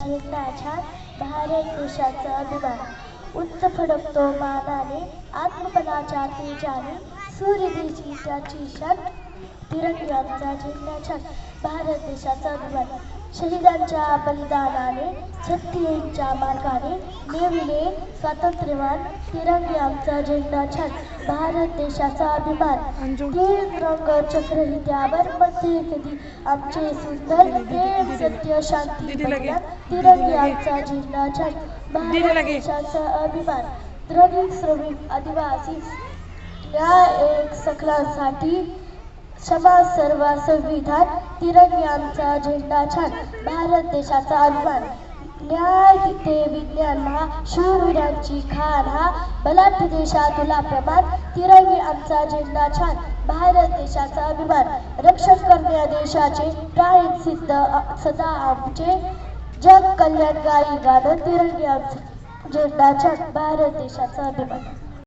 झेंडा छान भारत देशाचा अभिमान. उंच फडकतो मानाने आत्मबलाच्या तेजाने. सूर्यदेशी त्याची शान तिरंग्याचा झेंडा छान भारत देशाचा अभिमान शहीदांच्या बलिदानाने सत्तेच्या मार्गाने नेविले स्वातंत्र्यवान तिरंगी आमचा झेंडा छान भारत देशाचा अभिमान. तीन रंग चक्र ही त्यावर मध्ये कधी आमचे सुंदर प्रेम सत्य शांती तिरंगी आमचा झेंडा छान भारत देशाचा अभिमान. द्रविड श्रमिक आदिवासी या एक सकलांसाठी समाज सर्व संविधान तिरंगी आमचा झेंडा छान भारत देशाचा अभिमान न्याय ते विज्ञान हा शूरवीरांची खान हा. बलाढ्य देशा तुला प्रमाण तिरंगी आमचा झेंडा छान भारत देशाचा अभिमान. रक्षण करण्या देशाचे प्राण सिद्ध सदा आमचे जग कल्याणकारी गाणं तिरंगी आमचा झेंडा छान भारत देशाचा अभिमान.